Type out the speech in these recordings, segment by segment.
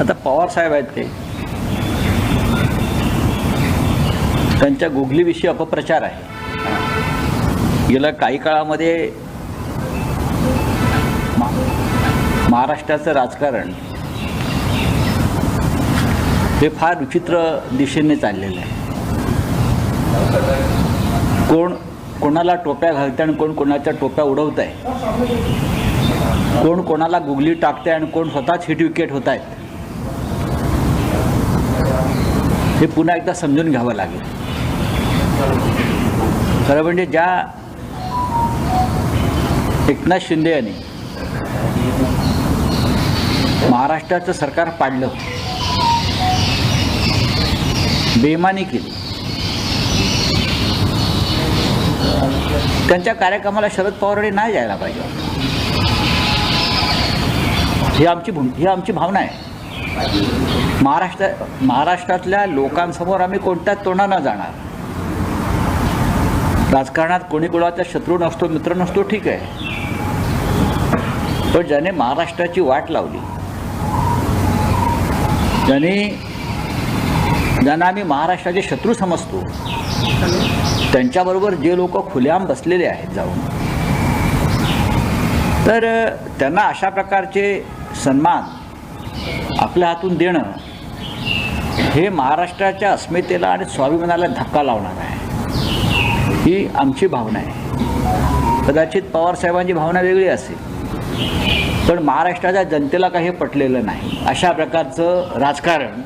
आता पवार साहेब आहेत ते. त्यांच्या गुगलीविषयी अपप्रचार आहे. गेल्या काही काळामध्ये महाराष्ट्राचं राजकारण हे फार विचित्र दिशेने चाललेलं आहे. कोण कोणाला टोप्या घालते आणि कोण कोणाच्या टोप्या उडवत आहे कोण कोणाला गुगली टाकते आणि कोण स्वतःच हिट विकेट होत आहेत हे पुन्हा एकदा समजून घ्यावं लागेल. खरं म्हणजे ज्या एकनाथ शिंदे यांनी महाराष्ट्राचं सरकार पाडलं बेमानी केली त्यांच्या कार्यक्रमाला शरद पवारांनी नाही जायला पाहिजे. ही आमची ही आमची भावना आहे. महाराष्ट्र महाराष्ट्रातल्या लोकांसमोर आम्ही कोणत्याच तोंडानं जाणार? राजकारणात कोणी कोणाचा शत्रू नसतो मित्र नसतो ठीक आहे. पण ज्याने महाराष्ट्राची वाट लावली ज्याने ज्यांना आम्ही महाराष्ट्राचे शत्रू समजतो त्यांच्याबरोबर जे लोक खुलेआम बसलेले आहेत जाऊन तर त्यांना अशा प्रकारचे सन्मान आपल्या हातून देणं हे महाराष्ट्राच्या अस्मितेला आणि स्वाभिमानाला धक्का लावणार आहे. ही आमची भावना आहे. कदाचित पवारसाहेबांची भावना वेगळी असेल. पण महाराष्ट्राच्या जनतेला काही पटलेलं नाही. अशा प्रकारचं राजकारण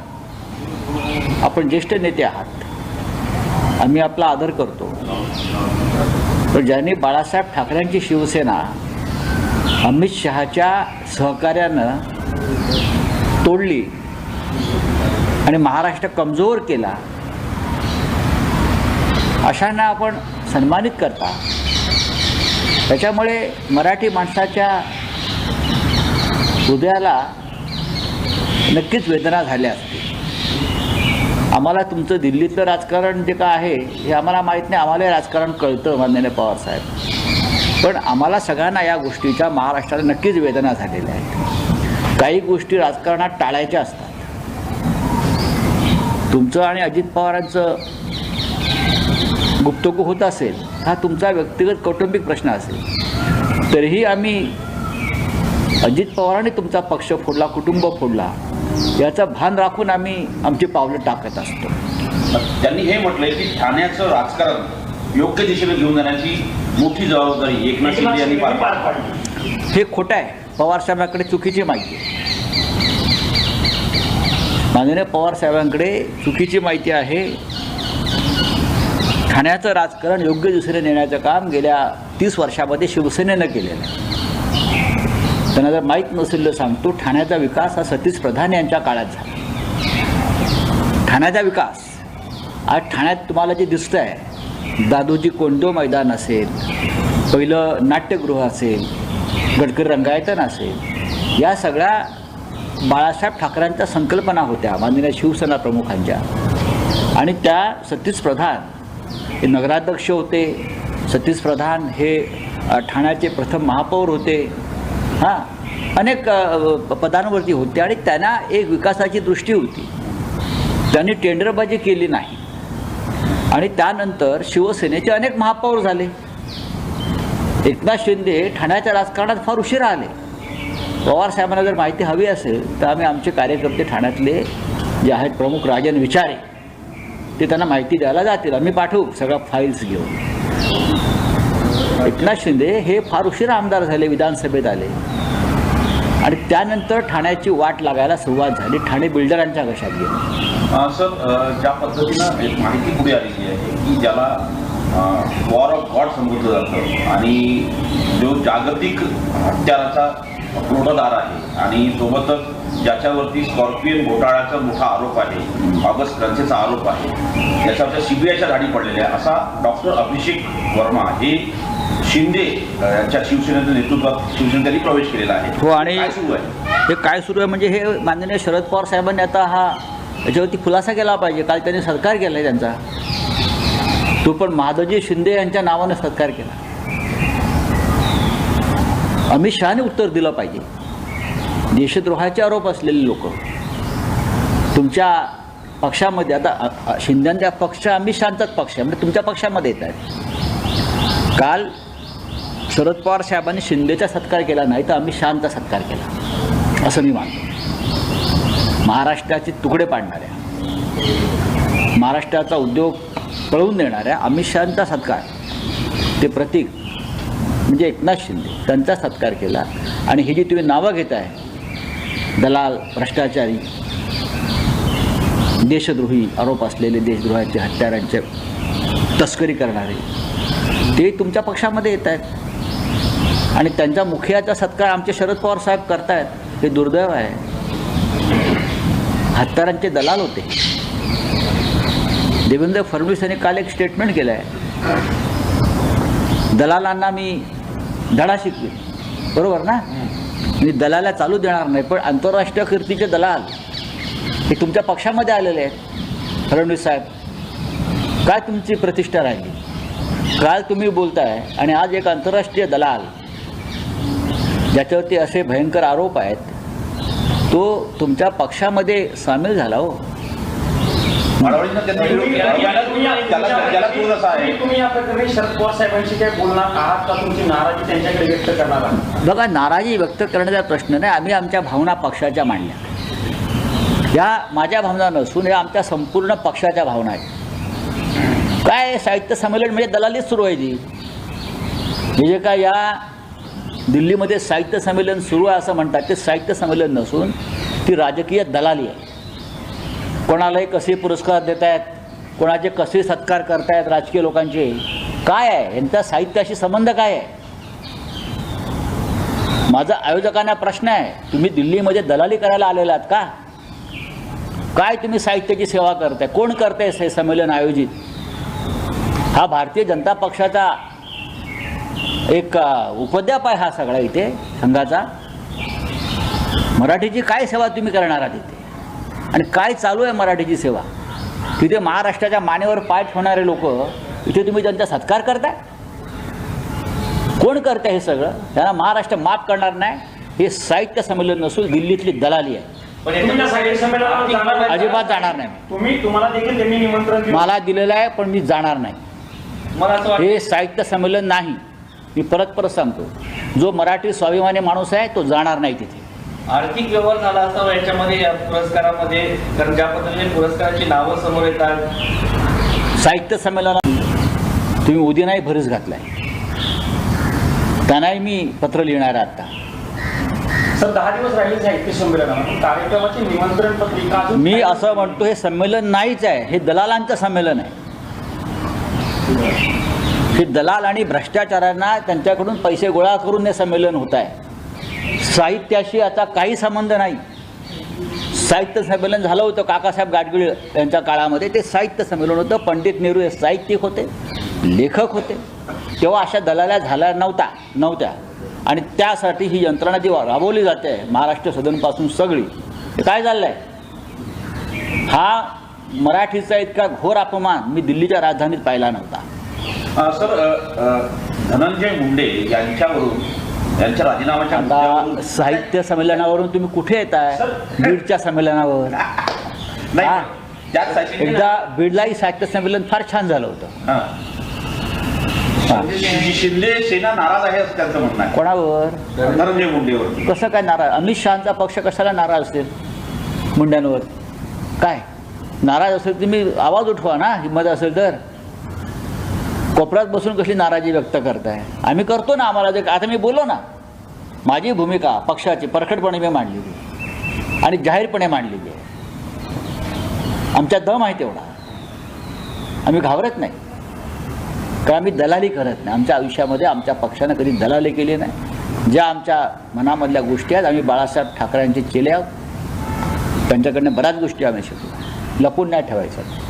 आपण ज्येष्ठ नेते आहात. आम्ही आपला आदर करतो. पण ज्यांनी बाळासाहेब ठाकरेंची शिवसेना अमित शहाच्या सहकार्यानं तोडली आणि महाराष्ट्र कमजोर केला अशांना आपण सन्मानित करता. त्याच्यामुळे मराठी माणसाच्या हृदयाला नक्कीच वेदना झाल्या असतील. आम्हाला तुमचं दिल्लीतलं राजकारण जे काय आहे हे आम्हाला माहीत नाही. आम्हाला हे राजकारण कळतं माननीय पवारसाहेब पण आम्हाला सगळ्यांना या गोष्टीच्या महाराष्ट्राला नक्कीच वेदना झालेल्या आहेत. काही गोष्टी राजकारणात टाळायच्या असतात. तुमचं आणि अजित पवारांचं गुप्तगु होत असेल हा तुमचा व्यक्तिगत कौटुंबिक प्रश्न असेल. तरीही आम्ही अजित पवारांनी तुमचा पक्ष फोडला कुटुंब फोडला याचं भान राखून आम्ही आमची पावलं टाकत असतो. त्यांनी हे म्हटलंय की ठाण्याचं राजकारण योग्य दिशेने घेऊन जाण्याची मोठी जबाबदारी एकनाथ शिंदे यांनी पार पाडली. हे खोटं आहे. पवार साहेबांकडे चुकीची माहिती आहे. माननीय पवार साहेबांकडे चुकीची माहिती आहे. ठाण्याचं राजकारण योग्य दिशेने नेण्याचं काम गेल्या तीस वर्षामध्ये शिवसेनेनं केलेलं आहे. त्यांना जर माहीत नसेल तर सांगतो ठाण्याचा विकास हा सतीश प्रधान यांच्या काळात झाला. ठाण्याचा विकास. आज ठाण्यात तुम्हाला जे दिसतं आहे दादोजी कोंडो मैदान असेल पहिलं नाट्यगृह असेल गडकरी रंगायतन असेल या सगळ्या बाळासाहेब ठाकरेंच्या संकल्पना होत्या माननीय शिवसेना प्रमुखांच्या. आणि त्या सतीश प्रधान हे नगराध्यक्ष होते. सतीश प्रधान हे ठाण्याचे प्रथम महापौर होते. हां अनेक पदांवरती होते आणि त्यांना एक विकासाची दृष्टी होती. त्यांनी टेंडरबाजी केली नाही. आणि त्यानंतर शिवसेनेचे अनेक महापौर झाले. एकनाथ शिंदे ठाण्याच्या राजकारणात फार उशिरा आले. पवार साहेबांना जर माहिती हवी असेल तर आम्ही आमचे कार्यकर्ते ठाण्यातले जे आहेत प्रमुख राजन विचारे ते त्यांना माहिती द्यायला जातील. आम्ही पाठवू सगळ्या फाईल्स घेऊन. एकनाथ शिंदे हे फार उशिरा आमदार झाले विधानसभेत आले. आणि त्यानंतर ठाण्याची वाट लागायला सुरुवात झाली. ठाणे बिल्डरांच्या कशात गेली? सर ज्या पद्धतीनं एक माहिती पुढे आलेली आहे की ज्याला वॉर ऑफ गॉड संबोधलं जातं. आणि जो जागतिक हत्याराचा पुरवठादार आहे आणि सोबतच ज्याच्यावरती स्कॉर्पियन घोटाळ्याचा मोठा आरोप आहे ऑगस्ट क्रांतीचा आरोप आहे याच्यावरच्या सीबीआयच्या धाडी पडलेल्या आहे असा डॉक्टर अभिषेक वर्मा हे शिंदे यांच्या शिवसेनेच्या नेतृत्वात शिवसेनेत त्यांनी प्रवेश केलेला आहे. हो, आणि- सुरू आहे? हे काय सुरू आहे म्हणजे हे माननीय शरद पवार साहेबांनी आता हा याच्यावरती खुलासा केला पाहिजे. काल त्यांनी सत्कार केला आहे त्यांचा. तो पण माधवजी शिंदे यांच्या नावानं सत्कार केला. अमित शहाने उत्तर दिलं पाहिजे. देशद्रोहाचे आरोप असलेले लोक तुमच्या पक्षामध्ये आता शिंद्यांचा शिंदेच्या पक्ष अमित शहाचाच पक्ष आहे म्हणजे तुमच्या पक्षामध्ये येत आहेत. काल शरद पवार साहेबांनी शिंदेचा सत्कार केला नाही तर अमित शहाचा सत्कार केला. असं मी मानतो. महाराष्ट्राचे तुकडे पाडणाऱ्या महाराष्ट्राचा उद्योग पळवून देणाऱ्या अमित शहाचा सत्कार. ते प्रतीक म्हणजे एकनाथ शिंदे त्यांचा सत्कार केला. आणि ही जी तुम्ही नावं घेत आहे दलाल भ्रष्टाचारी देशद्रोही आरोप असलेले देशद्रोहाचे हत्यारांचे तस्करी करणारे ते तुमच्या पक्षामध्ये येत आहेत. आणि त्यांचा मुखियाचा सत्कार आमचे शरद पवार साहेब करतायत हे दुर्दैव आहे. हत्यारांचे दलाल होते. देवेंद्र फडणवीस यांनी काल एक स्टेटमेंट केलं आहे दलालांना मी धडा शिकवे. बरोबर ना? मी दलाला चालू देणार नाही पण आंतरराष्ट्रीय कीर्तीचे दलाल हे तुमच्या पक्षामध्ये आलेले आहेत फडणवीस साहेब. काय तुमची प्रतिष्ठा राहिली? काल तुम्ही बोलताय आणि आज एक आंतरराष्ट्रीय दलाल ज्याच्यावरती असे भयंकर आरोप आहेत तो तुमच्या पक्षामध्ये सामील झाला हो. माळवणीनं त्यांनी विरोध केला. त्याला त्याला तोच असा आहे. तुम्ही या प्रकरणी शरद पवार साहेबांशी काय बोलणार आहात का? तुमची नाराजी त्यांच्याकडे व्यक्त करणार आहात? बघा नाराजी व्यक्त करण्याचा प्रश्न नाही. आम्ही आमच्या भावना पक्षाच्या मांडल्या. या माझ्या भावना नसून या आमच्या संपूर्ण पक्षाच्या भावना आहेत. काय साहित्य संमेलन म्हणजे दलालीच सुरू आहे ती? म्हणजे काय या दिल्लीमध्ये साहित्य संमेलन सुरू आहे असं म्हणतात. ते साहित्य संमेलन नसून ती राजकीय दलाली आहे. कोणालाही कसे पुरस्कार देत आहेत कोणाचे कसे सत्कार करतायत राजकीय लोकांचे काय आहे? यांचा साहित्याशी संबंध काय आहे? माझा आयोजकांना प्रश्न आहे तुम्ही दिल्लीमध्ये दलाली करायला आलेला आहात का? काय तुम्ही साहित्याची सेवा करताय? कोण करताय हे संमेलन आयोजित? हा भारतीय जनता पक्षाचा एक उपद्याप आहे हा सगळा इथे संघाचा. मराठीची काय सेवा तुम्ही करणार आहात इथे? आणि काय चालू आहे मराठीची सेवा? तिथे महाराष्ट्राच्या मानेवर पाय ठेवणारे लोक इथे तुम्ही त्यांचा सत्कार करताय? कोण करते हे सगळं? त्यांना महाराष्ट्र माफ करणार नाही. हे साहित्य संमेलन नसून दिल्लीतली दलाली आहे. अजिबात जाणार नाही. मला दिलेलं आहे पण मी जाणार नाही. हे साहित्य संमेलन नाही. मी परत परत सांगतो. जो मराठी स्वाभिमानी माणूस आहे तो जाणार नाही तिथे. आर्थिक व्यवहार झाला असावा याच्यामध्ये या पुरस्कारामध्ये. कारण ज्या पद्धतीने पुरस्काराची नावं समोर येतात. साहित्य संमेलनात तुम्ही उदिनाही भरीस घातलाय. त्यांनाही मी पत्र लिहिणार आहे आता सर दहा दिवस राहिले साहित्य संमेलनाला पण कार्यक्रमाची निमंत्रण पत्रिका मी असं म्हणतो हे संमेलन नाहीच आहे. हे दलालांचं संमेलन आहे. हे दलाल आणि भ्रष्टाचारांना त्यांच्याकडून पैसे गोळा करून हे संमेलन होत आहे. साहित्याशी याचा काही संबंध नाही. साहित्य संमेलन झालं होतं काकासाहेब गाडगिळ यांच्या काळामध्ये. ते साहित्य संमेलन होतं पंडित नेहरू हे साहित्यिक होते लेखक होते. तेव्हा अशा दलाल्या झाल्या नव्हता नव्हत्या. आणि त्यासाठी ही यंत्रणा जी राबवली जाते महाराष्ट्र सदनपासून सगळी काय झालं आहे हा मराठीचा इतका घोर अपमान मी दिल्लीच्या राजधानीत पाहिला नव्हता. सर धनंजय मुंडे यांच्यावरून यांच्या राजीनाम्याच्या साहित्य संमेलनावरून तुम्ही कुठे येताय? बीडच्या संमेलनावर. नाही एकदा बीडलाही साहित्य संमेलन फार छान झालं होतं. शिंदे सेना नाराज आहे असं त्यांचं म्हणणं आहे. कोणावर? धनंजय मुंडेवर. कसं काय नाराज? अमित शहाचा पक्ष कशाला नाराज असेल? मुंड्यांवर. काय? नाराज असेल तुम्ही आवाज उठवा ना हिंमत असेल तर. कोपऱ्यात बसून कसली नाराजी व्यक्त करताय? आम्ही करतो ना आम्हाला जे आता मी बोललो ना माझी भूमिका पक्षाची परखडपणे मी मांडलेली आणि जाहीरपणे मांडलेली आहे. आमच्या दम आहे तेवढा. आम्ही घाबरत नाही. कारण आम्ही दलाली करत नाही. आमच्या आयुष्यामध्ये आमच्या पक्षानं कधी दलाली केली नाही. ज्या आमच्या मनामधल्या गोष्टी आहेत आम्ही बाळासाहेब ठाकरेंचे चेले आहोत. त्यांच्याकडनं बऱ्याच गोष्टी आम्ही शिकलो. लपून नाही ठेवायचं.